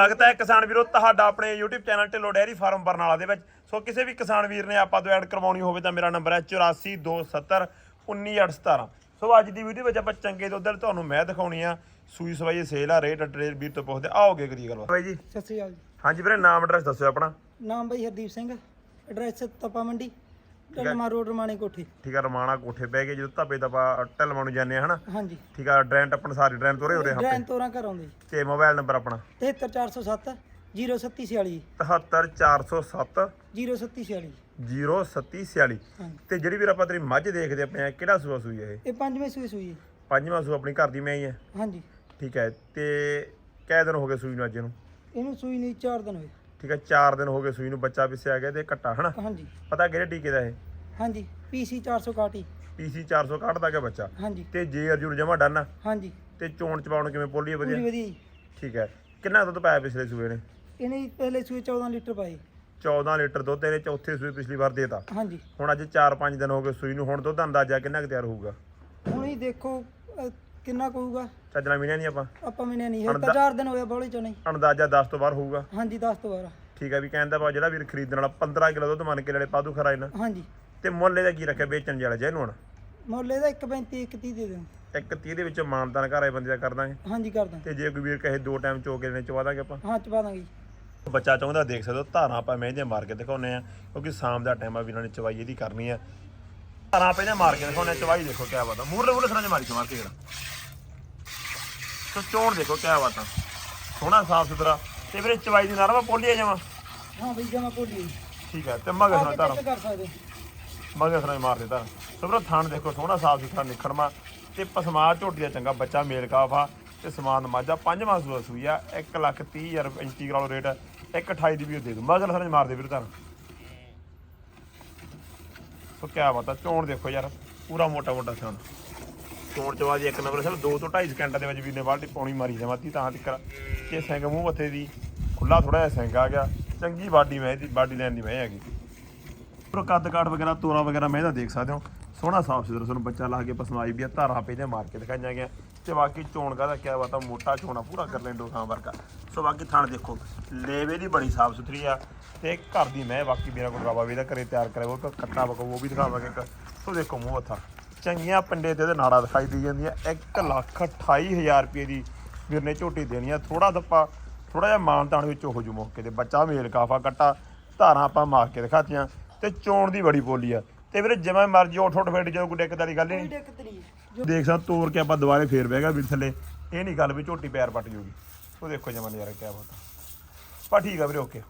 ਸਵਾਗਤ ਹੈ ਕਿਸਾਨ ਵੀਰੋ ਤੁਹਾਡਾ ਆਪਣੇ YouTube channel Dhillon dairy farm Barnala ਦੇ ਵਿੱਚ। ਸੋ ਕਿਸੇ ਵੀ ਕਿਸਾਨ ਵੀਰ ਨੇ ਆਪਾਂ ਤੋਂ ਐਡ ਕਰਵਾਉਣੀ ਹੋਵੇ ਤਾਂ ਮੇਰਾ ਨੰਬਰ ਹੈ 8427 19817 ਸੋ ਅੱਜ ਦੀ ਵੀਡੀਓ ਵਿੱਚ ਆਪਾਂ ਚੰਗੇ ਦੁੱਧ ਵਾਲੀ ਤੁਹਾਨੂੰ ਮੈਂ ਦਿਖਾਉਣੀ ਆ। ਸੂਈ ਸਵਾਈ ਸੇਲ ਆ ਰੇਟ ਅਡਰੇਸ ਵੀਰ ਤੋਂ ਪੁੱਛਦੇ ਆਓਗੇ ਕਰੀ ਗੱਲ ਬਾਈ ਜੀ ਸਤਿ ਸ੍ਰੀ ਅਕਾਲ ਜੀ। ਹਾਂਜੀ ਵੀਰੇ ਨਾਮ ਐਡਰੈਸ ਦੱਸਿਓ ਆਪਣਾ। ਨਾਮ ਬਈ ਹਰਦੀਪ ਸਿੰਘ ਐਡਰੈਸ ਤਪਾ ਮੰਡੀ। ਟਲਮਾ ਰੋਡ ਰਮਾਣੇ ਕੋਠੀ। ਠੀਕ ਆ ਰਮਾਣਾ ਕੋਠੇ ਬਹਿ ਕੇ ਜਦੋਂ ਧੱਬੇ ਦਾ ਆਪਾਂ ਢਲਵਾਂ ਨੂੰ ਜਾਂਦੇ ਆ ਹਨਾ? ਹਾਂਜੀ। ਠੀਕ ਆ ਡਰੈਂਟ ਆਪਣ ਸਾਰੀ ਡਰੈਂਟ ਤੋਰੇ ਹੋ ਰਹੇ ਹਾਂ ਡਰੈਨ ਤੋਰਾਂ ਘਰ ਆਉਂਦੇ ਤੇ ਮੋਬਾਈਲ ਨੰਬਰ ਆਪਣਾ? 73407 0746 73407 0746 0746 ਹਾਂਜੀ। ਤੇ ਜਿਹੜੀ ਵੀਰ ਆਪਾਂ ਤੇਰੀ ਮੱਝ ਦੇਖਦੇ ਪਏ ਆ ਕਿਹੜਾ ਸੂਆ ਸੂਈ ਹੈ ਇਹ? ਇਹ ਪੰਜਵੇਂ ਸੂਈ ਸੂਈ ਹੈ। ਪੰਜਵਾਂ ਸੂ ਆਪਣੀ ਘਰ ਦੀ ਮੈਂ ਹੀ ਹੈ ਹਾਂਜੀ। ਠੀਕ ਹੈ ਤੇ ਕੈ ਦਿਨ ਹੋ ਗਏ ਸੂਈ ਨੂੰ ਅੱਜ ਨੂੰ ਇਹਨੂੰ ਸੂਈ ਨਹੀਂ 4 ਦਿਨ ਹੋਏ। ਠੀਕ ਹੈ 4 ਦਿਨ ਹੋ ਗਏ ਸੂਈ ਨੂੰ ਬੱਚਾ ਪਿੱਛੇ ਆ ਗਿਆ ਤੇ ਕੱਟਾ ਹਨਾ? ਹਾਂਜੀ। ਪਤਾ ਕਿਹੜੇ ਟੀਕੇ ਦਾ ਇਹ? ਹਾਂਜੀ ਪੀਸੀ 461 ਪੀਸੀ 400 ਕੱਢਦਾ ਗਿਆ ਬੱਚਾ? ਹਾਂਜੀ। ਤੇ ਜੇ ਅਰਜੁਨ ਜਮਾ ਡਨ ਹਾਂਜੀ। ਤੇ ਚੋਣ ਚਪਾਉਣ ਕਿਵੇਂ? ਪੋਲੀ ਪੂਰੀ ਵਧੀਆ? ਵਧੀਆ ਜੀ। ਠੀਕ ਹੈ। ਕਿੰਨਾ ਦੁੱਧ ਪਾਇਆ ਪਿਛਲੇ ਸੂਏ ਨੇ? ਇਹਨੇ ਪਹਿਲੇ ਸੂਈ 14 ਲੀਟਰ ਪਾਏ। 14 ਲੀਟਰ ਦੁੱਧ ਇਹਨੇ ਚੌਥੇ ਸੂਏ ਪਿਛਲੀ ਵਾਰ ਦੇਤਾ। ਹਾਂਜੀ। ਹੁਣ ਅੱਜ 4-5 ਦਿਨ ਹੋ ਗਏ ਸੂਈ ਨੂੰ। ਹੁਣ ਦੁੱਧ ਦਾ ਅੰਦਾਜ਼ਾ ਕਿੰਨਾ ਕੁ ਤਿਆਰ ਹੋਊਗਾ? ਹੁਣ ਹੀ ਦੇਖੋ ਕਿੰਨਾ ਕਹੂਗਾ? ਚੱਜਣਾ ਮੀਨਾ ਨਹੀਂ ਆਪਾਂ। ਆਪਾਂ ਮੈਨੇ ਨਹੀਂ। ਹੈ ਤਾਂ 4 ਦਿਨ ਹੋਇਆ ਬੋਲੀ ਚੋਂ ਨਹੀਂ। ਅੰਦਾਜ਼ਾ 10 ਤੋਂ ਬਾਹਰ ਹੋਊਗਾ। ਹਾਂਜੀ 10 ਤੋਂ 12 ਠੀਕ ਹੈ ਵੀ ਕਹਿੰਦਾ ਬਾ ਜਿਹੜਾ ਵੀਰ ਖਰੀਦਣ ਵਾਲਾ 15 ਕਿਲੋ ਦੁੱਧ ਮੰਨ ਕੇ ਲੈਣੇ ਪਾਦੂ ਖਰਾ ਇਹਨਾਂ। ਹਾਂਜੀ। ਤੇ ਮੁੱਲ ਇਹਦਾ ਕੀ ਰੱਖਿਆ ਵੇਚਣ ਵਾਲਾ ਜੇ ਹੁਣ? ਮੁੱਲ ਇਹਦਾ 1.35 130 ਦੇ ਦੇਣ ਇੱਕ 30 ਦੇ ਵਿੱਚੋਂ ਮਾਨਦਾਨ ਘਰ ਆਏ ਬੰਦੇ ਦਾ ਕਰ ਦਾਂਗੇ। ਹਾਂਜੀ ਕਰ ਦਾਂ ਤੇ ਜੇ ਕੋਈ ਵੀਰ ਕਹੇ ਦੋ ਟਾਈਮ ਚੋ ਕੇ ਨੇ ਚਵਾ ਦਾਂਗੇ ਆਪਾਂ। ਹਾਂ ਚਪਾ ਦਾਂਗੇ। ਬੱਚਾ ਚਾਹੁੰਦਾ ਦੇਖ ਸਕਦੇ ਹੋ ਧਾਰਾਂ ਆਪਾਂ ਮਹਿੰਦੇ ਮਾਰ ਕੇ ਦਿਖਾਉਨੇ ਆ ਕਿਉਂਕਿ ਸ਼ਾਮ ਦਾ ਟਾਈਮ ਆ ਵੀਰਾਂ ਨੇ ਚਵਾਈ ਇਹਦੀ ਕਰਨੀ ਆ। ਧਾਰਾਂ ਆਪਾਂ ਇਹਦੇ ਮਾਰ ਕੇ ਦਿਖਾਉਨੇ ਆ ਚਵਾਈ ਦੇਖੋ ਕਿਆ ਬਾਤ ਆ। ਮੂਰਲੇ ਮੂਰਲੇ ਸਰਾਂ ਚ ਮਾਰੀ ਮਾਰ ਕੇ ਜਿਹੜਾ। ਸੋ ਚੋਣ ਦੇਖੋ ਕਿਆ ਬਾਤ ਆ। ਸੋਹਣਾ ਸਾਫ਼ ਸੁਥਰਾ। ਤੇ ਵੀਰੇ ਚਵਾਈ ਦੀ ਨਰਮਾ ਪੋਲੀ ਆ ਜਾਵਾਂ ਹਾਂ ਬਈ ਜਮਾ ਪੋਲੀ ਠੀਕ ਹੈ ਤੇ ਮਗਰ ਸੁਣਾ ਧਾਰਾਂ ਕਰ ਸਕਦੇ। ਮਗਰ ਸੁਣਾ ਮਾਰ ਦੇ ਧਾਰਾਂ ਸੋ ਵੀਰੋ ਥਾਣ ਦੇਖੋ ਸੋਹਣਾ ਸਾਫ਼ ਸੁਥਰਾ ਨਿਖੜਮਾ ਤੇ ਪਸਮਾ ਝੋਟੀ ਦਾ ਚੰਗਾ ਬੱਚਾ ਮੇਲ ਕਾਫਾ ਤੇ ਸਮਾਨ ਮਾਝਾ ਪੰਜਵਾਂ ਸੂਆ ਸੂਈ ਆ 1 ਲੱਖ 30 ਹਜ਼ਾਰ ਕਿਲੋ ਰੇਟ। 128 ਦੀ ਵੀ ਦੇ ਦੂੰ। ਮਗਰ ਸਾਰੇ ਮਾਰ ਦੇ ਵੀਰ ਧਾਰਾਂ ਸੋ ਕਿਆ ਬਾਤ ਆ ਚੋਣ ਦੇਖੋ ਯਾਰ। ਪੂਰਾ ਮੋਟਾ ਮੋਟਾ ਥਾਣ ਚੋਣ ਚਵਾ ਦੀ ਇੱਕ ਨੰਬਰ ਸਿਰ 2 ਤੋਂ 2.5 ਸਕਿੰਟਾਂ ਦੇ ਵਿੱਚ ਵੀਰ ਨੇ ਬਾਲਟੀ ਪਾਉਣੀ ਮਾਰੀ ਜਮਾਤੀ ਤਾਂ ਤੱਕ ਇਹ ਸਿੰਘ ਮੂੰਹ ਮੱਥੇ ਦੀ ਖੁੱਲਾ ਥੋੜਾ ਜਿਹਾ ਸਿੰਘ ਆ ਗਿਆ। ਚੰਗੀ ਬਾਡੀ ਮੈਂ ਦੀ ਬਾਡੀ ਲੈਣ ਦੀ ਮੈਂ ਹੈਗੀ। ਪਰ ਕੱਦ ਕਾਠ ਵਗੈਰਾ, ਤੋਰਾ ਵਗੈਰਾ ਮੈਂ ਇਹਦਾ ਦੇਖ ਸਕਦੇ ਹੋ। ਸੋਹਣਾ ਸਾਫ਼ ਸੁਥਰਾ, ਤੁਹਾਨੂੰ ਬੱਚਾ ਲਾ ਕੇ ਪਸਮਾਈ ਵੀ ਆ, ਧਾਰਾਂ ਪੇ ਮਾਰ ਕੇ ਦਿਖਾਈਆਂ ਗਿਆ ਤੇ ਬਾਕੀ ਚੋਣ ਦਾ ਕਿਆ ਬਾਤ ਆ ਮੋਟਾ ਚੋਣਾ ਪੂਰਾ ਕਰ ਲੈਂਡੋ ਖਾਂ ਵਰਗਾ। ਸੋ ਬਾਕੀ ਥਣ ਦੇਖੋ, ਲੇਵੇ ਦੀ ਬੜੀ ਸਾਫ਼ ਸੁਥਰੀ ਆ। ਤੇ ਘਰ ਦੀ ਮੈਂ ਬਾਕੀ ਮੇਰਾ ਕੋਲ ਰਵਾ ਵੀ ਦਾ ਘਰੇ ਤਿਆਰ ਕਰਿਆ ਉਹ ਕੱਟਾ ਬਕੋ ਉਹ ਵੀ ਦਿਖਾਵਾਂਗੇ ਇੱਕ। ਸੋ ਦੇਖੋ ਮੂੰਹ ਹੱਥਾ ਚੰਗੀਆਂ ਪਿੰਡੇ ਤੇ ਇਹਦੇ ਨਾੜਾ ਦਿਖਾਈ ਦੀ ਜਾਂਦੀਆਂ। 1 ਲੱਖ 28000 ਰੁਪਏ ਦੀ ਵੀਰ ਨੇ ਝੋਟੀ ਦੇਣੀ ਆ। ਥੋੜਾ ਦੱਪਾ ਥੋੜਾ ਜਿਹਾ ਮਾਨਤਾਨ ਵਿੱਚ ਹੋ ਜੂ ਮੌਕੇ ਤੇ ਬੱਚਾ ਮੇਲ ਕਾਫਾ ਕੱਟਾ। ਧਾਰਾਂ ਆਪਾਂ ਮਾਰ ਕੇ ਦਿਖਾਤੀਆਂ ਤੇ ਚੋਣ ਦੀ ਬੜੀ ਬੋਲੀ ਆ। ਤੇ ਵੀਰੇ ਜਿਵੇਂ ਮਰਜ਼ੀ ਉੱਠ ਉੱਠ ਫੇਟ ਜਦੋਂ ਕੋਈ ਦਿੱਕਤ ਵਾਲੀ ਗੱਲ ਹੀ ਨਹੀਂ। ਦੇਖ ਸਾਂ ਤੋੜ ਕੇ ਆਪਾਂ ਦੁਬਾਰੇ ਫੇਰ ਬਹਿਗਾ ਵੀਰ ਥੱਲੇ। ਇਹ ਨਹੀਂ ਗੱਲ ਵੀ ਝੋਟੀ ਪੈਰ ਪੱਟ ਜੂਗੀ। ਉਹ ਦੇਖੋ ਜਮਨ ਯਾਰ ਕਿਆ ਬਾਤ। ਪਰ ਠੀਕ ਆ ਵੀਰੇ ਓਕੇ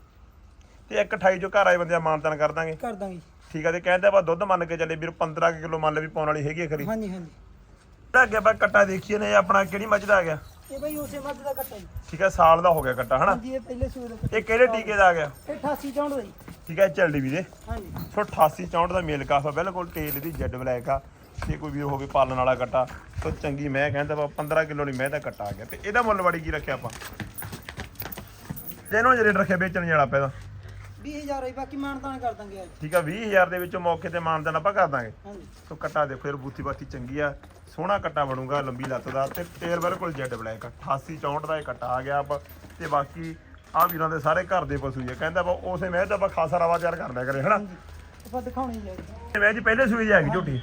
ਤੇ ਇੱਕ 28 ਜੋ ਘਰ ਆਏ ਬੰਦੇ ਆ ਮਾਨਤਾਨ ਕਰ ਦਾਂਗੇ। ਕਰ ਦਾਂਗੇ ਜੀ। ਠੀਕ ਆ ਤੇ ਕਹਿੰਦੇ ਆਪਾਂ ਦੁੱਧ ਮੰਨ ਕੇ ਚੱਲੇ ਵੀਰ 15 ਕਿਲੋ ਮੰਨ ਲੈ ਵੀ ਪਾਉਣ ਵਾਲੀ ਹੈਗੀ ਆ ਖਰੀ। ਹਾਂਜੀ ਹਾਂਜੀ। ਜਿਹੜਾ ਅੱਗੇ ਆਪਾਂ ਕੱਟਾ ਦੇਖੀਏ ਨੇ ਇਹ ਆਪਣਾ ਕਿਹੜੀ ਮੱਝ ਦਾ ਆ ਗਿਆ? ਇਹ ਬਈ ਉਸੇ ਮੱਝ ਦਾ ਕੱਟਾ ਜੀ। ਠੀਕ ਹੈ ਸਾਲ ਦਾ ਹੋ ਗਿਆ ਕੱਟਾ ਹਨਾ? ਹਾਂਜੀ ਇਹ ਪਹਿਲੇ ਸੂਏ ਦਾ ਕੱਟਾ। ਇਹ ਕਿਹੜੇ ਟੀਕੇ ਦਾ ਆ ਗਿਆ? ਇਹ 88 ਚੌਂਡ ਦਾ ਜੀ। ਠੀਕ ਹੈ ਚੱਲਦੀ ਵੀ ਦੇ ਹਾਂਜੀ। ਸੋ 88 64 ਦਾ ਮੇਲ ਕਾਫਾ ਬਿਲਕੁਲ ਤੇਲ ਦੀ ਜੈਡ ਬਲੈਕ ਆ। ਜੇ ਕੋਈ ਵੀਰ ਹੋਵੇ ਪਾਲਣ ਵਾਲਾ ਕੱਟਾ ਸੋ ਚੰਗੀ ਮੈਂ ਕਹਿੰਦਾ ਵਾ 15 ਕਿਲੋ ਨਹੀਂ ਮੈਂ ਤਾਂ ਕੱਟਾ ਆ ਗਿਆ। ਤੇ ਇਹਦਾ ਮੁੱਲ ਬੜੀ ਕੀ ਰੱਖਿਆ ਆਪਾਂ? ਜਿਹਨੂੰ ਜਿਹੜੇ ਰੱਖਿਆ ਵੇਚਣ ਵਾਲਾ ਪੈਦਾ। 20000 ਹੈ ਬਾਕੀ ਮਾਨਤਾਨ ਕਰ ਦਾਂਗੇ ਅੱਜ। ਠੀਕ ਆ 20000 ਦੇ ਵਿੱਚੋਂ ਮੌਕੇ ਤੇ ਮਾਨਦਾਨ ਆਪਾਂ ਕਰ ਦਾਂਗੇ। ਹਾਂਜੀ। ਸੋ ਕੱਟਾ ਦੇਖੋ ਯਾਰ ਬੂਥੀ ਬਾਤੀ ਚੰਗੀ ਆ ਸੋਹਣਾ ਕੱਟਾ ਬਣੂਗਾ ਲੰਬੀ ਲੱਤ ਦਾ ਤੇ ਟੇਰ ਬਿਲਕੁਲ ਜੈਡ ਬਲੈਕ 88 64 ਦਾ ਇਹ ਕੱਟਾ ਆ ਗਿਆ ਆਪਾਂ ਤੇ ਬਾਕੀ ਆ ਵੀਰਾਂ ਦੇ ਸਾਰੇ ਘਰ ਦੇ ਪਸ਼ੂ ਆ। ਕਹਿੰਦਾ ਵਾ ਉਸੇ ਮੈਂ ਤਾਂ ਆਪਾਂ ਖਾਸਾ ਰਵਾ ਤਿਆਰ ਕਰ ਲਿਆ ਕਰੇ ਹਨਾ? ਆਪਾਂ ਦਿਖਾਉਣੀ ਹੈ ਮੈਂ ਜੀ ਪਹਿਲੇ ਸੂਈ ਹੈਗੀ ਝੋਟੀ।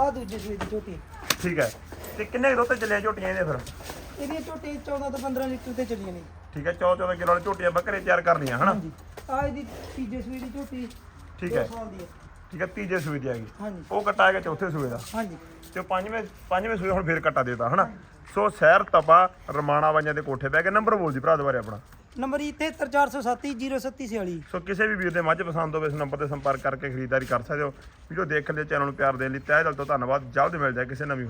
ਆ ਦੂਜੇ ਸੂਏ ਦੀ ਝੋਟੀ। ਠੀਕ ਹੈ ਤੇ ਕਿੰਨੇ ਦੁੱਧ ਚੱਲੀਆਂ ਝੋਟੀਆਂ ਇਹਦੇ ਫਿਰ? ਇਹਦੀਆਂ ਝੋਟੀ 14 ਤੋਂ 15 ਲੀਟਰ ਤੇ ਚੱਲੀਆਂ ਨੇ। ਠੀਕ ਹੈ 14 14 ਕਿਲੋ ਵਾਲੀ ਝੋਟੀਆਂ ਬੱਕਰੇ ਤਿਆਰ ਕਰਨੀਆਂ ਹਨਾ? ਹਾਂਜੀ। ਆ ਇਹਦੀ ਤੀਜੇ ਸੂਏ ਦੀ ਝੋਟੀ ਠੀਕ ਹੈ। ਦੋ ਸਾਲ ਦੀ ਹੈ। ਠੀਕ ਹੈ ਤੀਜੇ ਸੂਈ ਦੀ ਹੈਗੀ। ਹਾਂਜੀ। ਉਹ ਕੱਟਾ ਹੈਗਾ ਚੌਥੇ ਸੂਏ ਦਾ। ਹਾਂਜੀ। ਤੇ ਉਹ ਪੰਜਵੇਂ ਪੰਜਵੇਂ ਸੂਏ ਹੁਣ ਫੇਰ ਕੱਟਾ ਦੇਤਾ ਹਨਾ? ਸੋ ਸ਼ਹਿਰ ਤਪਾ ਰਮਾਣਾ ਵਾਂਜਾਂ ਦੇ ਕੋਠੇ ਬਹਿ ਕੇ ਨੰਬਰ ਬੋਲ ਜੀ ਭਰਾ ਦੁਬਾਰੇ ਆਪਣਾ। ਨੰਬਰ 73407 0746 ਸੋ ਕਿਸੇ ਵੀ ਵੀਰ ਦੇ ਮੱਝ ਪਸੰਦ ਹੋਵੇ ਇਸ ਨੰਬਰ ਤੇ ਸੰਪਰਕ ਕਰਕੇ ਖਰੀਦਦਾਰੀ ਕਰ ਸਕਦੇ ਹੋ। ਵੀਡੀਓ ਦੇਖਣ ਦੇ ਚੈਨਲ ਨੂੰ ਪਿਆਰ ਦੇਣ ਲਈ ਤਹਿ ਦਿਲ ਤੋਂ ਧੰਨਵਾਦ। ਜਲਦ ਮਿਲ ਜਾਏ ਕਿਸੇ ਨਵੀਂ